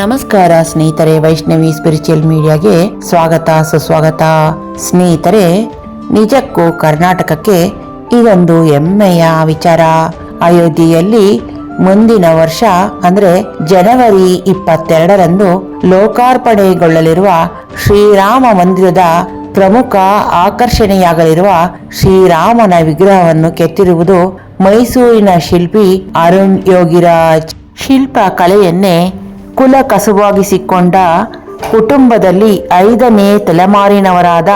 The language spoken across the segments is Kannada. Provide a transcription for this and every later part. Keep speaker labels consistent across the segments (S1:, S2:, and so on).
S1: ನಮಸ್ಕಾರ ಸ್ನೇಹಿತರೆ, ವೈಷ್ಣವಿ ಸ್ಪಿರಿಚುವಲ್ ಮೀಡಿಯಾಗೆ ಸ್ವಾಗತ, ಸುಸ್ವಾಗತ. ಸ್ನೇಹಿತರೆ, ನಿಜಕ್ಕೂ ಕರ್ನಾಟಕಕ್ಕೆ ಇದೊಂದು ಹೆಮ್ಮೆಯ ವಿಚಾರ. ಅಯೋಧ್ಯೆಯಲ್ಲಿ ಮುಂದಿನ ವರ್ಷ, ಅಂದ್ರೆ ಜನವರಿ ಇಪ್ಪತ್ತೆರಡರಂದು ಲೋಕಾರ್ಪಣೆಗೊಳ್ಳಲಿರುವ ಶ್ರೀರಾಮ ಮಂದಿರದ ಪ್ರಮುಖ ಆಕರ್ಷಣೆಯಾಗಲಿರುವ ಶ್ರೀರಾಮನ ವಿಗ್ರಹವನ್ನು ಕೆತ್ತಿರುವುದು ಮೈಸೂರಿನ ಶಿಲ್ಪಿ ಅರುಣ್ ಯೋಗಿರಾಜ್. ಶಿಲ್ಪ ಕಲೆಯನ್ನೇ ಕುಲ ಕಸುಬಾಗಿಸಿಕೊಂಡ ಕುಟುಂಬದಲ್ಲಿ ಐದನೇ ತಲೆಮಾರಿನವರಾದ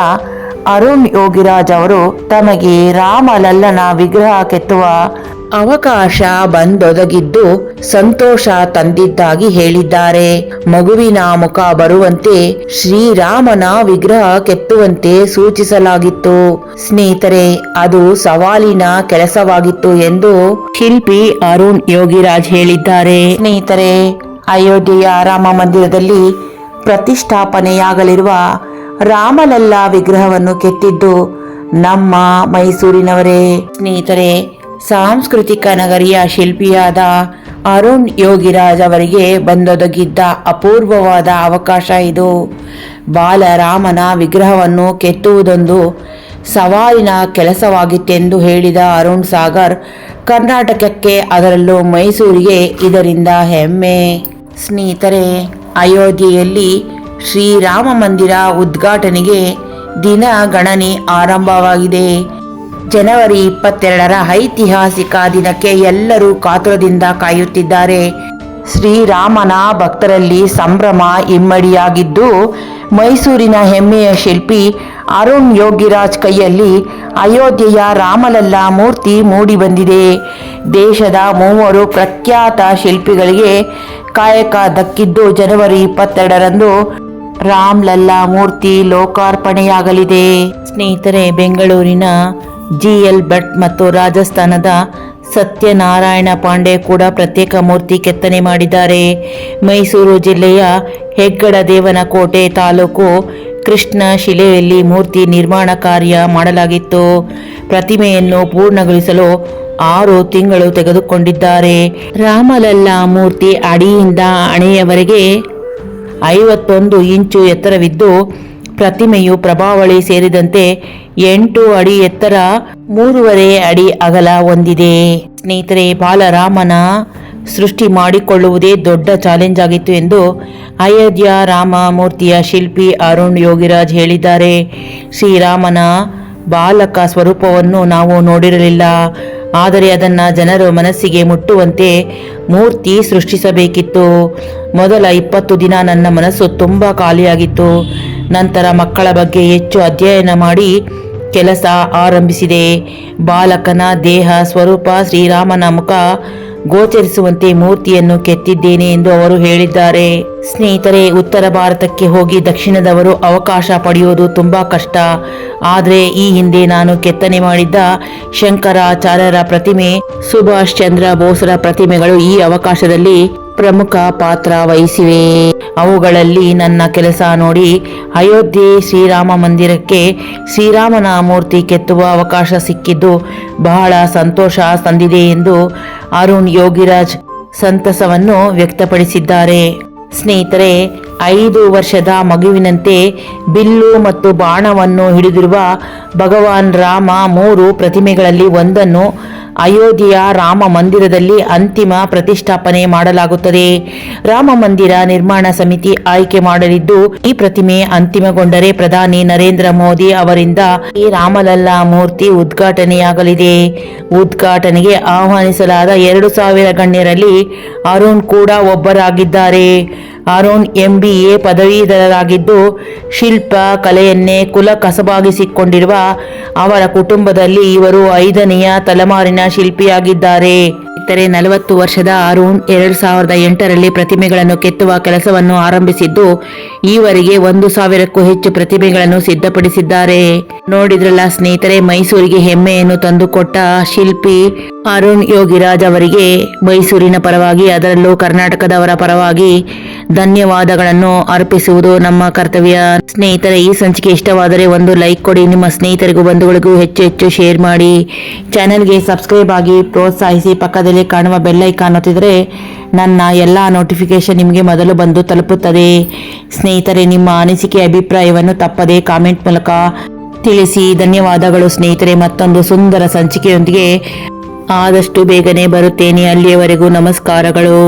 S1: ಅರುಣ್ ಯೋಗಿರಾಜ್ ಅವರು ತಮಗೆ ರಾಮಲಲ್ಲನ ವಿಗ್ರಹ ಕೆತ್ತುವ ಅವಕಾಶ ಬಂದೊದಗಿದ್ದು ಸಂತೋಷ ತಂದಿದ್ದಾಗಿ ಹೇಳಿದ್ದಾರೆ. ಮಗುವಿನ ಮುಖ ಬರುವಂತೆ ಶ್ರೀರಾಮನ ವಿಗ್ರಹ ಕೆತ್ತುವಂತೆ ಸೂಚಿಸಲಾಗಿತ್ತು. ಸ್ನೇಹಿತರೆ, ಅದು ಸವಾಲಿನ ಕೆಲಸವಾಗಿತ್ತು ಎಂದು ಶಿಲ್ಪಿ ಅರುಣ್ ಯೋಗಿರಾಜ್ ಹೇಳಿದ್ದಾರೆ. ಸ್ನೇಹಿತರೆ ಅಯೋಧ್ಯೆಯ ರಾಮ ಮಂದಿರದಲ್ಲಿ ಪ್ರತಿಷ್ಠಾಪನೆಯಾಗಲಿರುವ ರಾಮಲಲ್ಲಾ ವಿಗ್ರಹವನ್ನು ಕೆತ್ತಿದ್ದು ನಮ್ಮ ಮೈಸೂರಿನವರೇ. ಸ್ನೇಹಿತರೆ, ಸಾಂಸ್ಕೃತಿಕ ನಗರಿಯ ಶಿಲ್ಪಿಯಾದ ಅರುಣ್ ಯೋಗಿರಾಜ್ ಅವರಿಗೆ ಬಂದೊದಗಿದ್ದ ಅಪೂರ್ವವಾದ ಅವಕಾಶ ಇದು. ಬಾಲರಾಮನ ವಿಗ್ರಹವನ್ನು ಕೆತ್ತುವುದೊಂದು ಸವಾಲಿನ ಕೆಲಸವಾಗಿತ್ತೆಂದು ಹೇಳಿದ ಅರುಣ್ ಸಾಗರ್, ಕರ್ನಾಟಕಕ್ಕೆ ಅದರಲ್ಲೂ ಮೈಸೂರಿಗೆ ಇದರಿಂದ ಹೆಮ್ಮೆ. ಸ್ನೇಹಿತರೆ, ಅಯೋಧ್ಯೆಯಲ್ಲಿ ಶ್ರೀರಾಮ ಮಂದಿರ ಉದ್ಘಾಟನೆಗೆ ದಿನ ಗಣನೆ ಆರಂಭವಾಗಿದೆ. ಜನವರಿ ಇಪ್ಪತ್ತೆರಡರ ಐತಿಹಾಸಿಕ ದಿನಕ್ಕೆ ಎಲ್ಲರೂ ಕಾತುರದಿಂದ ಕಾಯುತ್ತಿದ್ದಾರೆ. ಶ್ರೀರಾಮನ ಭಕ್ತರಲ್ಲಿ ಸಂಭ್ರಮ ಇಮ್ಮಡಿಯಾಗಿದ್ದು, ಮೈಸೂರಿನ ಹೆಮ್ಮೆಯ ಶಿಲ್ಪಿ ಅರುಣ್ ಯೋಗಿರಾಜ್ ಕೈಯಲ್ಲಿ ಅಯೋಧ್ಯೆಯ ರಾಮಲಲ್ಲ ಮೂರ್ತಿ ಮೂಡಿ ಬಂದಿದೆ ದೇಶದ ಮೂವರು ಪ್ರಖ್ಯಾತ ಶಿಲ್ಪಿಗಳಿಗೆ ಕಾಯಕ ದಕ್ಕಿದ್ದು ಜನವರಿ ಇಪ್ಪತ್ತೆರಡರಂದು ರಾಮ್ಲಲ್ಲಾ ಮೂರ್ತಿ ಲೋಕಾರ್ಪಣೆಯಾಗಲಿದೆ. ಸ್ನೇಹಿತರೆ, ಬೆಂಗಳೂರಿನ ಜಿ ಎಲ್ ಭಟ್ ಮತ್ತು ರಾಜಸ್ಥಾನದ ಸತ್ಯನಾರಾಯಣ ಪಾಂಡೆ ಕೂಡ ಪ್ರತ್ಯೇಕ ಮೂರ್ತಿ ಕೆತ್ತನೆ ಮಾಡಿದ್ದಾರೆ. ಮೈಸೂರು ಜಿಲ್ಲೆಯ ಹೆಗ್ಗಡ ದೇವನಕೋಟೆ ತಾಲೂಕು ಕೃಷ್ಣ ಶಿಲೆಯಲ್ಲಿ ಮೂರ್ತಿ ನಿರ್ಮಾಣ ಕಾರ್ಯ ಮಾಡಲಾಗಿತ್ತು. ಪ್ರತಿಮೆಯನ್ನು ಪೂರ್ಣಗೊಳಿಸಲು ಆರು ತಿಂಗಳು ತೆಗೆದುಕೊಂಡಿದ್ದಾರೆ. ರಾಮಲಲ್ಲ ಮೂರ್ತಿ ಅಡಿಯಿಂದ ಅಣೆಯವರೆಗೆ ಐವತ್ತೊಂದು ಇಂಚು ಎತ್ತರವಿದ್ದು ಪ್ರತಿಮೆಯು ಪ್ರಭಾವಳಿ ಸೇರಿದಂತೆ ಎಂಟು ಅಡಿ ಎತ್ತರ ಮೂರುವರೆ ಅಡಿ ಅಗಲ ಹೊಂದಿದೆ. ಸ್ನೇಹಿತರೆ, ಬಾಲರಾಮನ ಸೃಷ್ಟಿ ಮಾಡಿಕೊಳ್ಳುವುದೇ ದೊಡ್ಡ ಚಾಲೆಂಜ್ ಆಗಿತ್ತು ಎಂದು ಅಯೋಧ್ಯ ರಾಮ ಮೂರ್ತಿಯ ಶಿಲ್ಪಿ ಅರುಣ್ ಯೋಗಿರಾಜ್ ಹೇಳಿದ್ದಾರೆ. ಶ್ರೀರಾಮನ ಬಾಲಕ ಸ್ವರೂಪವನ್ನು ನಾವು ನೋಡಿರಲಿಲ್ಲ. ಆದರೆ ಅದನ್ನು ಜನರು ಮನಸ್ಸಿಗೆ ಮುಟ್ಟುವಂತೆ ಮೂರ್ತಿ ಸೃಷ್ಟಿಸಬೇಕಿತ್ತು. ಮೊದಲ ಇಪ್ಪತ್ತು ದಿನ ನನ್ನ ಮನಸ್ಸು ತುಂಬ ಖಾಲಿಯಾಗಿತ್ತು. ನಂತರ ಮಕ್ಕಳ ಬಗ್ಗೆ ಹೆಚ್ಚು ಅಧ್ಯಯನ ಮಾಡಿ ಕೆಲಸ ಆರಂಭಿಸಿದೆ. ಬಾಲಕನ ದೇಹ ಸ್ವರೂಪ ಶ್ರೀರಾಮನ ಮುಖ ಗೋಚರಿಸುವಂತೆ ಮೂರ್ತಿಯನ್ನು ಕೆತ್ತಿದ್ದೇನೆ ಎಂದು ಅವರು ಹೇಳಿದ್ದಾರೆ. ಸ್ನೇಹಿತರೆ, ಉತ್ತರ ಭಾರತಕ್ಕೆ ಹೋಗಿ ದಕ್ಷಿಣದವರು ಅವಕಾಶ ಪಡೆಯುವುದು ತುಂಬಾ ಕಷ್ಟ. ಆದರೆ ಈ ಹಿಂದೆ ನಾನು ಕೆತ್ತನೆ ಮಾಡಿದ್ದ ಶಂಕರಾಚಾರ್ಯರ ಪ್ರತಿಮೆ, ಸುಭಾಷ್ ಚಂದ್ರ ಬೋಸ್ರ ಪ್ರತಿಮೆಗಳು ಈ ಅವಕಾಶದಲ್ಲಿ ಪ್ರಮುಖ ಪಾತ್ರ ವಹಿಸಿವೆ. ಅವುಗಳಲ್ಲಿ ನನ್ನ ಕೆಲಸ ನೋಡಿ ಅಯೋಧ್ಯೆ ಶ್ರೀರಾಮ ಮಂದಿರಕ್ಕೆ ಶ್ರೀರಾಮನ ಮೂರ್ತಿ ಕೆತ್ತುವ ಅವಕಾಶ ಸಿಕ್ಕಿದ್ದು ಬಹಳ ಸಂತೋಷ ತಂದಿದೆ ಎಂದು ಅರುಣ್ ಯೋಗಿರಾಜ್ ಸಂತಸವನ್ನು ವ್ಯಕ್ತಪಡಿಸಿದ್ದಾರೆ. ಸ್ನೇಹಿತರೆ, ಐದು ವರ್ಷದ ಮಗುವಿನಂತೆ ಬಿಲ್ಲು ಮತ್ತು ಬಾಣವನ್ನು ಹಿಡಿದಿರುವ ಭಗವಾನ್ ರಾಮ ಮೂರು ಪ್ರತಿಮೆಗಳಲ್ಲಿ ಒಂದನ್ನು ಅಯೋಧ್ಯೆಯ ರಾಮ ಮಂದಿರದಲ್ಲಿ ಅಂತಿಮ ಪ್ರತಿಷ್ಠಾಪನೆ ಮಾಡಲಾಗುತ್ತದೆ. ರಾಮ ಮಂದಿರ ನಿರ್ಮಾಣ ಸಮಿತಿ ಆಯ್ಕೆ ಮಾಡಲಿದ್ದು, ಈ ಪ್ರತಿಮೆ ಅಂತಿಮಗೊಂಡರೆ ಪ್ರಧಾನಿ ನರೇಂದ್ರ ಮೋದಿ ಅವರಿಂದ ಈ ರಾಮಲಲ್ಲಾ ಮೂರ್ತಿ ಉದ್ಘಾಟನೆಯಾಗಲಿದೆ. ಉದ್ಘಾಟನೆಗೆ ಆಹ್ವಾನಿಸಲಾದ ಎರಡು ಸಾವಿರ ಗಣ್ಯರಲ್ಲಿ ಅರುಣ್ ಕೂಡ ಒಬ್ಬರಾಗಿದ್ದಾರೆ. ಅರುಣ್ ಎಂಬಿಎ ಪದವೀಧರರಾಗಿದ್ದು, ಶಿಲ್ಪ ಕಲೆಯನ್ನೇ ಕುಲ ಕಸಬಾಗಿಸಿಕೊಂಡಿರುವ ಅವರ ಕುಟುಂಬದಲ್ಲಿ ಇವರು ಐದನೆಯ ತಲೆಮಾರಿನ ಶಿಲ್ಪಿಯಾಗಿದ್ದಾರೆ. ಇತರೆ ನಲವತ್ತು ವರ್ಷದ ಅರುಣ್ ಎರಡು ಸಾವಿರದ ಎಂಟರಲ್ಲಿ ಪ್ರತಿಮೆಗಳನ್ನು ಕೆತ್ತುವ ಕೆಲಸವನ್ನು ಆರಂಭಿಸಿದ್ದು, ಈವರೆಗೆ ಒಂದು ಸಾವಿರಕ್ಕೂ ಹೆಚ್ಚು ಪ್ರತಿಮೆಗಳನ್ನು ಸಿದ್ಧಪಡಿಸಿದ್ದಾರೆ. ನೋಡಿದ್ರಲ್ಲ ಸ್ನೇಹಿತರೆ, ಮೈಸೂರಿಗೆ ಹೆಮ್ಮೆಯನ್ನು ತಂದುಕೊಟ್ಟ ಶಿಲ್ಪಿ ಅರುಣ್ ಯೋಗಿರಾಜ್ ಅವರಿಗೆ ಮೈಸೂರಿನ ಪರವಾಗಿ, ಅದರಲ್ಲೂ ಕರ್ನಾಟಕದವರ ಪರವಾಗಿ ಧನ್ಯವಾದಗಳನ್ನು ಅರ್ಪಿಸುವುದು ನಮ್ಮ ಕರ್ತವ್ಯ. ಸ್ನೇಹಿತರೆ, ಈ ಸಂಚಿಕೆ ಇಷ್ಟವಾದರೆ ಒಂದು ಲೈಕ್ ಕೊಡಿ, ನಿಮ್ಮ ಸ್ನೇಹಿತರಿಗೂ ಬಂಧುಗಳಿಗೂ ಹೆಚ್ಚು ಹೆಚ್ಚು ಶೇರ್ ಮಾಡಿ. ಚಾನೆಲ್ಗೆ ಸಬ್ಸ್ಕ್ರೈಬ್ ಆಗಿ ಪ್ರೋತ್ಸಾಹಿಸಿ, ಪಕ್ಕದಲ್ಲಿ ಕಾಣುವ ಬೆಲ್ಲೈಕಾನ್ ಒತ್ತಿದರೆ ನನ್ನ ಎಲ್ಲ ನೋಟಿಫಿಕೇಶನ್ ನಿಮಗೆ ಮೊದಲು ಬಂದು ತಲುಪುತ್ತದೆ. ಸ್ನೇಹಿತರೆ, ನಿಮ್ಮ ಅನಿಸಿಕೆ, ಅಭಿಪ್ರಾಯವನ್ನು ತಪ್ಪದೆ ಕಾಮೆಂಟ್ ಮೂಲಕ ತಿಳಿಸಿ. ಧನ್ಯವಾದಗಳು ಸ್ನೇಹಿತರೆ, ಮತ್ತೊಂದು ಸುಂದರ ಸಂಚಿಕೆಯೊಂದಿಗೆ ಆದಷ್ಟು ಬೇಗನೆ ಬರುತ್ತೇನೆ. ಅಲ್ಲಿಯವರೆಗೂ ನಮಸ್ಕಾರಗಳು.